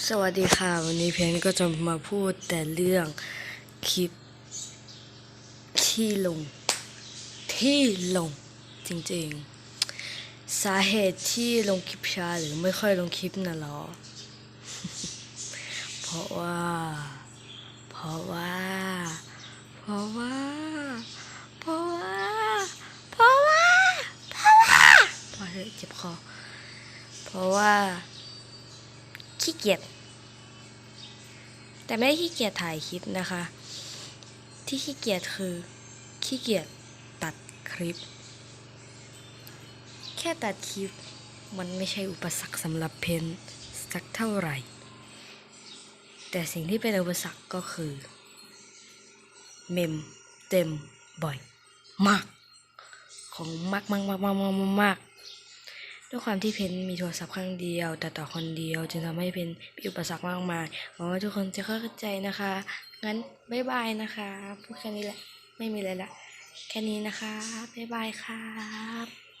สวัสดีค่ะ วันนี้เพนก็จะมาพูดแต่เรื่องคลิป ที่ลง ที่ลงจริงๆ สาเหตุที่ลงคลิปช้าหรือไม่ค่อยลงคลิปน่ะหรอ เพราะว่า เพราะว่า เพราะว่า เพราะว่า เพราะว่า เพราะว่าพอเจ็บคอเพราะว่า ขี้เกียจแต่ไม่ได้ขี้เกียจถ่ายคลิปนะคะ ที่ขี้เกียจคือขี้เกียจตัดคลิป แค่ตัดคลิปมันไม่ใช่อุปสรรคสำหรับเพนสักเท่าไหร่ แต่สิ่งที่เป็นอุปสรรคก็คือ เมมเต็มบ่อย มาก ของมากมากมากมากมากมากมาก ด้วยความที่เพนมีโทรศัพท์เครื่องเดียว แต่ต่อคนเดียวจึงทำให้เพนมีอุปสรรคมากมายหวังว่าทุกคนจะเข้าใจนะคะ งั้นบ๊ายบายนะคะพูดแค่นี้แหละ ไม่มีอะไรละ แค่นี้นะคะบ๊ายบายครับ